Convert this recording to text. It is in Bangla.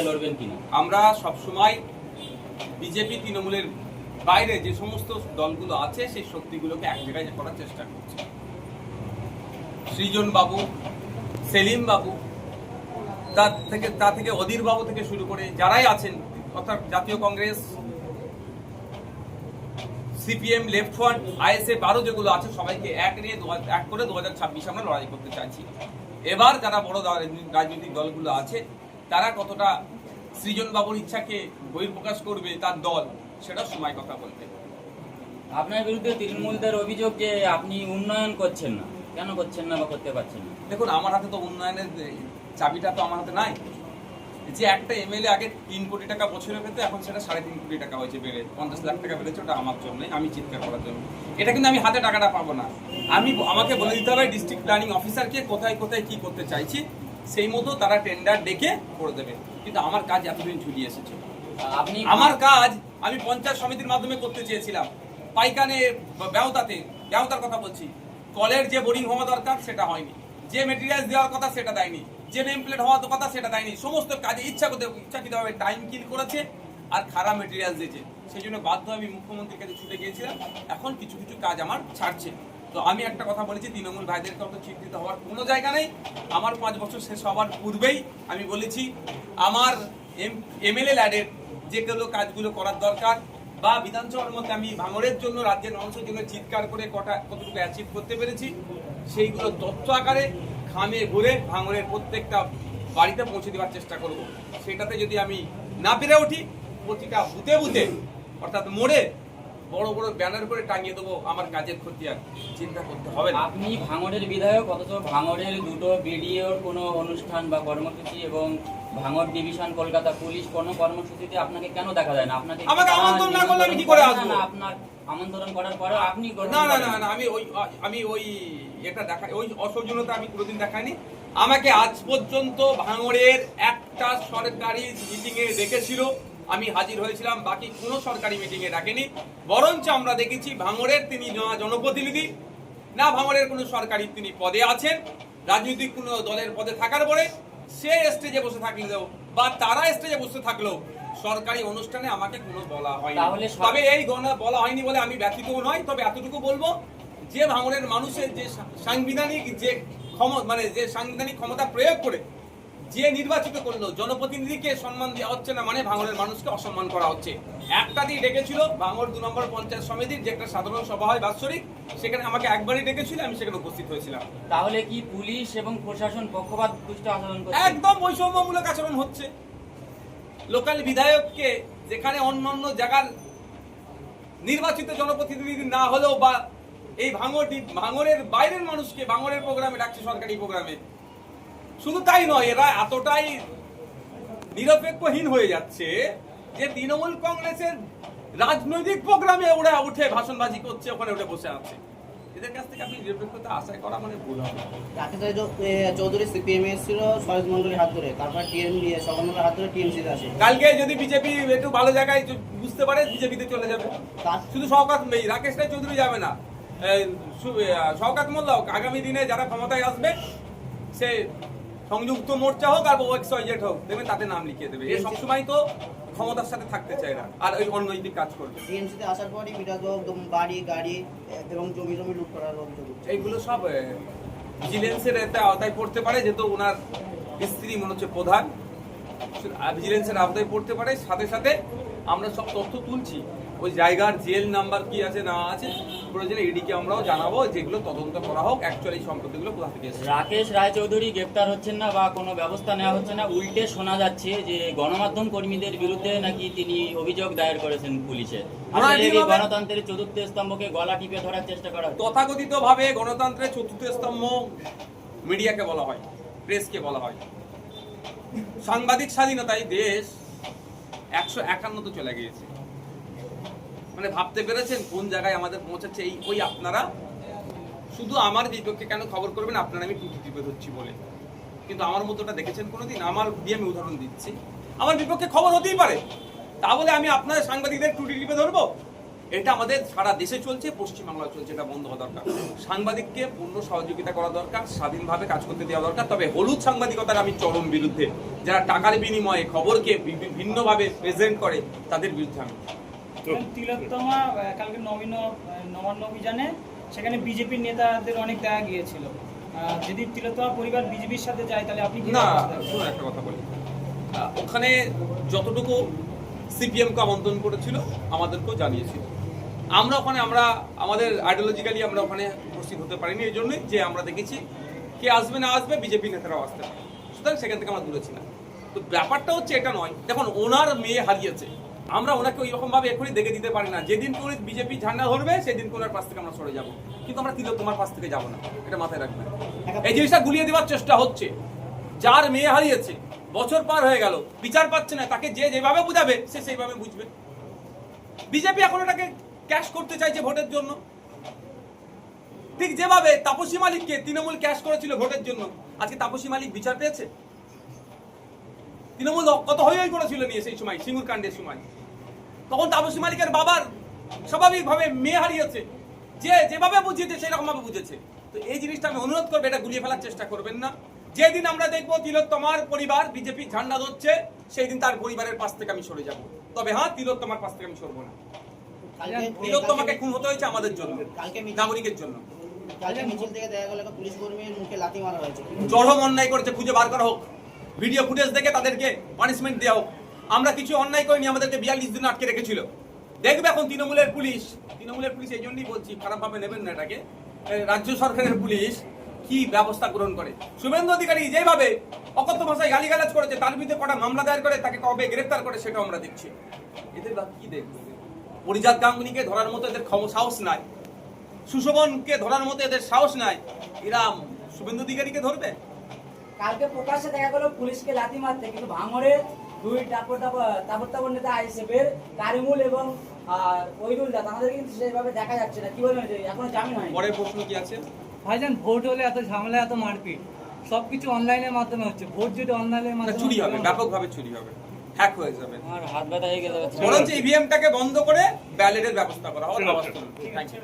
করে লড়বেন কিনা? আমরা সবসময় বিজেপি, তৃণমূলের বাইরে যে সমস্ত দলগুলো আছে, সেই শক্তিগুলোকে এক জায়গায় করার চেষ্টা করছে। সৃজন বাবু, সেলিম বাবু তার থেকে, তা থেকে অধীর বাবু থেকে শুরু করে যারাই আছেন, অর্থাৎ জাতীয় Congress, CPM, left front ISF আরও যেগুলো আছে, সবাইকে এক নিয়ে এক করে দু হাজার ছাব্বিশে আমরা লড়াই করতে চাইছি। এবার যারা বড় রাজনৈতিক দলগুলো আছে তারা কতটা সৃজন বাবুর ইচ্ছাকে বহির্প্রকাশ করবে তার দল সেটা সময় কথা বলবে আপনার বিরুদ্ধে তৃণমূলদের অভিযোগ যে আপনি উন্নয়ন করছেন না কেন করছেন না বা করতে পারছেন না? দেখুন আমার হাতে তো উন্নয়নের চাবিটা তো আমার হাতে নাই। যে একটা এমএলএ আগে তিন কোটি টাকা বছরে পেতো এখন সেটা সাড়ে তিন কোটি টাকা হয়েছে বেড়ে পঞ্চাশ লাখ টাকা বেড়েছে ওটা আমার জন্য আমি চিৎকার করার জন্য। এটা কিন্তু আমি হাতে টাকাটা পাবো না। আমি আমাকে বলে দিতে হবে ডিস্ট্রিক্ট প্ল্যানিং অফিসারকে কোথায় কোথায় কি করতে চাইছি সেই মতো তারা টেন্ডার ডেকে করে দেবে। কিন্তু আমার কাজ এতদিন ঝুলিয়ে এসেছে। আপনি আমার কাজ আমি পঞ্চায়েত সমিতির মাধ্যমে করতে চেয়েছিলাম। পাইকানে ব্যবতাতে ব্যবতার কথা বলছি। কলের যে বোরিং হওয়া দরকার সেটা হয়নি। যে মেটেরিয়াল দেওয়ার কথা সেটা দেয়নি। যে নেম প্লেট হওয়ার কথা সেটা দেয়নি। সমস্ত কাজে ইচ্ছা করতে ইচ্ছাকৃতভাবে টাইম কিল করেছে আর খারাপ মেটেরিয়াল দিয়েছে। সেই জন্য বাধ্য আমি মুখ্যমন্ত্রীর কাছে ছুটে গিয়েছিলাম। এখন কিছু কিছু কাজ আমার ছাড়ছে। তো আমি একটা কথা বলেছি, তৃণমূল ভাইদেরকে অত চিন্তিত হওয়ার কোনো জায়গা নেই। আমার পাঁচ বছর শেষ হওয়ার পূর্বেই আমি বলেছি, আমার এম, এমএলএ ল্যাডের যেগুলো কাজগুলো করার দরকার বা বিধানসভার মধ্যে আমি ভাঙড়ের জন্য, রাজ্যের মানুষের জন্য চিৎকার করে কটা কতটুকু অ্যাচিভ করতে পেরেছি, সেইগুলো তথ্য আকারে খামে ঘুরে ভাঙড়ের প্রত্যেকটা বাড়িতে পৌঁছে দেওয়ার চেষ্টা করব। সেটাতে যদি আমি না পেরে উঠি, প্রতিটা বুতে বুতে অর্থাৎ মোড়ে বড় বড় ব্যানার করে টাঙিয়ে দেবো আমার কাজের ক্ষতি আর চিন্তা করতে হবে না। আপনি ভাঙড়ের বিধায়ক অথচ ভাঙড়ের দুটো বিডিওর কোনো অনুষ্ঠান বা কর্মসূচি এবং ভাঙড় ডিভিশন কলকাতা পুলিশ কোনো কর্মসূচিতে আপনাকে কেন দেখা যায় না? আপনাকে আমাকে আমন্ত্রণ না করলে আমি কি করে আসব? না, আপনার আমন্ত্রণ করার পরে আপনি না না না না আমি ওই আমি ওই এটা দেখা ওই অসৌজন্যতা আমি কোনোদিন দেখাইনি। আমাকে আজ পর্যন্ত ভাঙড়ের একটা সরকারি মিটিং এ ডেকেছিল। আমি হাজির হয়েছিলাম বাকি কোনো সরকারি মিটিং এ ডাকেনি। বরঞ্চ আমরা দেখেছি ভাঙড়ের তিনি জনপ্রতিনিধি না ভাঙড়ের কোনো সরকারি তিনি পদে আছেন। রাজনৈতিক কোনো দলের পদে থাকার পরে সে স্টেজে বসে থাকলেও বা তারা স্টেজে বসে থাকলেও সরকারি অনুষ্ঠানে আমাকে কোনো বলা হয়নি। তবে এই গণনা বলা হয়নি বলে আমি ব্যথিত নয় তবে এতটুকু বলব যে ভাঙড়ের মানুষের যে সাংবিধানিক যে ক্ষমতা মানে যে সাংবিধানিক ক্ষমতা প্রয়োগ করে যে নির্বাচিত করল জনপ্রতিনিধিকে সম্মান দেওয়া হচ্ছে না মানে ভাঙরের মানুষকে অসম্মান করা হচ্ছে। একটা দিয়ে ডেকেছিল ভাঙর দু নম্বর পঞ্চায়েত সমিতির যে একটা সাধারণ সভা হয় বাৎসরিক সেখানে আমাকে একবারই ডেকেছিল আমি সেখানে উপস্থিত হয়েছিলাম। তাহলে কি পুলিশ এবং প্রশাসন পক্ষপাত দুষ্ট আচরণ করছে? একদম বৈষম্যমূলক আচরণ হচ্ছে। লোকাল বিধায়ককে যেখানে অন্য অন্য জায়গার নির্বাচিত জনপ্রতিনিধি না হলেও বা এই ভাঙর ভাঙরের বাইরের মানুষকে ভাঙরের প্রোগ্রামে ডাকছে সরকারি প্রোগ্রামে শুধু তাই নয় এরা এতটাই নিরপেক্ষহীন হয়ে যাচ্ছে যে তৃণমূল কংগ্রেসের রাজনৈতিক প্রোগ্রামে ওরা উঠে ভাষণবাজি করছে ওখানে উঠে বসে আছে। এদের কাছ থেকে আপনি নিরপেক্ষতা আশা করা মানে ভুল হবে রাকেশ চৌধুরী সিপিএম এসেছিল শরৎ মন্ডলের হাত ধরে তারপর টিএমডি হাত ধরে আসে। কালকে যদি বিজেপি একটু ভালো জায়গায় বুঝতে পারে বিজেপিতে চলে যাবে। শুধু এই রাকেশ রায় চৌধুরী যাবে না। আগামী দিনে যারা ক্ষমতায় আসবে সে সংযুক্ত মোর্চা হোক আর এক্স ওয়াইজেড হোক দেখবেন তাতে নাম লিখিয়ে দেবে। এ সবসময় তো ক্ষমতার সাথে থাকতে চায় না আর ওই অনৈতিক কাজ করবে। টিএমসিতে আসার পরই একদম বাড়ি গাড়ি এবং জমি জমি লুট করার এইগুলো সব ভিজিলেন্সের এতে আওতায় পড়তে পারে যেহেতু ওনার স্ত্রী মনে হচ্ছে প্রধান। ভিজিলেন্সের আওতায় পড়তে পারে সাথে সাথে আমরা সব তথ্য তুলছি। ওই জায়গার জেল নাম্বার কি আছে না আছে প্রয়োজনে ইডিকে আমরাও জানাব যেগুলো তদন্ত করা হোক অ্যাকচুয়ালি সম্পত্তিগুলো কোথা থেকে রাকেশ রায়চৌধুরী গ্রেপ্তার হচ্ছেন না বা কোনো ব্যবস্থা নেওয়া হচ্ছে না উল্টে শোনা যাচ্ছে যে গণমাধ্যম কর্মীদের বিরুদ্ধে নাকি তিনি অভিযোগ দায়ের করেছেন পুলিশে। গণতন্ত্রের চতুর্থ স্তম্ভকে গলা টিপে ধরার চেষ্টা করা। তথাকথিত ভাবে গণতন্ত্রের চতুর্থ স্তম্ভ মিডিয়াকে বলা হয় প্রেসকে বলা হয়। সাংবাদিক স্বাধীনতায় দেশ একশো একান্ন একান্নতে চলে গিয়েছে। মানে ভাবতে পেরেছেন কোন জায়গায় আমাদের পৌঁছাচ্ছে এই ওই আপনারা? শুধু আমার বিপক্ষে কেন খবর করবেন? আপনারা আমি টুটি টিপে ধরছি বলে। কিন্তু আমার মতোটা দেখেছেন কোনোদিন? আমার দিয়ে আমি উদাহরণ দিচ্ছি। আমার বিপক্ষে খবর হতেই পারে। তা বলে আমি আপনার সাংবাদিকদের টুটি টিপে ধরবো? এটা আমাদের সারা দেশে চলছে পশ্চিমবাংলা চলছে, এটা বন্ধ হওয়া দরকার। সাংবাদিককে পূর্ণ সহযোগিতা করা দরকার, স্বাধীনভাবে কাজ করতে দেওয়া দরকার। তবে হলুদ সাংবাদিকতার আমি চরম বিরুদ্ধে। যারা টাকার বিনিময়ে খবরকে ভিন্নভাবে প্রেজেন্ট করে, তাদের বিরুদ্ধে আমি তিলোত্তমা কালকে নবীন নবান্ন অভিযানে সেখানে বিজেপির নেতাদের অনেক দেখা গিয়েছিল। যদি তিলোত্তমা পরিবার বিজেপির সাথে যায় তাহলে আপনি না শুনুন একটা কথা বলি। ওখানে যতটুকু সিপিএমকে আমন্ত্রণ করেছিল আমাদেরকেও জানিয়েছিল। আমরা ওখানে আমরা আমাদের আইডিওলজিক্যালি আমরা ওখানে উপস্থিত হতে পারিনি এই জন্যই যে আমরা দেখেছি কে আসবে না আসবে বিজেপি নেতারাও আসতে পারে। সুতরাং সেখান থেকে আমরা দূরে ছিলাম। তো ব্যাপারটা হচ্ছে এটা নয়। দেখুন ওনার মেয়ে হারিয়েছে। আমরা ওনাকে ওই রকম ভাবে এখনই দেখে দিতে পারি না। যেদিন করে বিজেপি ঝান্ডা ধরবে, সেদিন ওনার পাশ থেকে আমরা সরে যাব। কিন্তু আমরা তিলক তোমার পাশ থেকে যাব না। এটা মাথায় রাখবেন। এই জিনিসটা গুলিয়ে দেওয়ার চেষ্টা হচ্ছে। যার মেয়ে হারিয়েছে, বছর পার হয়ে গেল, বিচার পাচ্ছে না, তাকে যে যেভাবে বুঝাবে, সে সেইভাবে বুঝবে। বিজেপি এখন ওটাকে ক্যাশ করতে চাইছে ভোটের জন্য। ঠিক যেভাবে তাপসী মালিককে তৃণমূল ক্যাশ করেছিল ভোটের জন্য। আজকে তাপসী মালিক বিচার পেয়েছে? তৃণমূল কত হই করেছিল নিয়ে সেই সময়, সিঙ্গুর কাণ্ডের সময়। তখন তাপসী মালিকের বাবার স্বাভাবিকভাবে মেয়ে হারিয়েছে। যে যেভাবে বুঝিয়েছে সেরকম ভাবে বুঝেছে। তো এই জিনিসটা আমি অনুরোধ করব এটা গুলিয়ে ফেলার চেষ্টা করবেন না। যেদিন আমরা দেখব তিলোত্তমার পরিবার বিজেপি ঝান্ডা ধরছে সেই দিন তার পরিবারের পাশ থেকে আমি সরে যাব। তবে হ্যাঁ তিলোত্তমার পাশ থেকে আমি সরবো না। তিলোত্তমাকে খুন হতে হয়েছে আমাদের জন্য নাগরিকের জন্য। চরম অন্যায় করেছে খুঁজে বার করা হোক। ভিডিও ফুটেজ দেখে তাদেরকে পানিশমেন্ট দেওয়া হোক। আমরা কিছু অন্যায় করিনি, আমাদেরকে বিয়াল্লিশ দিন আটকে রেখেছিল। দেখবে এখন তৃণমূলের পুলিশ তৃণমূলের পুলিশ এই জন্যই বলছি খারাপভাবে নেবেন না এটাকে। রাজ্য সরকারের পুলিশ কি ব্যবস্থা গ্রহণ করে? শুভেন্দু অধিকারী যেভাবে অকথ্য ভাষায় গালিগালাজ করেছে, তার বিরুদ্ধে কটা মামলা দায়ের করে, তাকে কবে গ্রেফতার করে সেটাও আমরা দেখছি। এদের কি দেখব? পরিজাত গাঙ্গুলিকে ধরার মতো এদের সাহস নাই। সুশোভনকে ধরার মতো এদের সাহস নাই। এরা শুভেন্দু অধিকারীকে ধরবে? কালকে প্রকাশ্যে দেখা গেল, পুলিশকে লাথি মারতে, কিন্তু ভাঙড়ে দুই তাপর তাপর নেতা কারিমুল এবং তাদের কিন্তু সেভাবে দেখা যাচ্ছে না। কি বলবেন এখনও জামিন হয়নি? পরের প্রশ্ন কি আছে? ভাইজান ভোট হলে এত ঝামেলা এত মারপিট। সবকিছু অনলাইনের মাধ্যমে হচ্ছে। ভোট যদি অনলাইনের মাধ্যমে চুরি হবে ব্যাপকভাবে চুরি হবে। হ্যাক হয়ে যাবে। আমার হাত ব্যথা হয়ে ইভিএমটাকে বন্ধ করে ব্যালেটের ব্যবস্থা করা। হবে থ্যাংক ইউ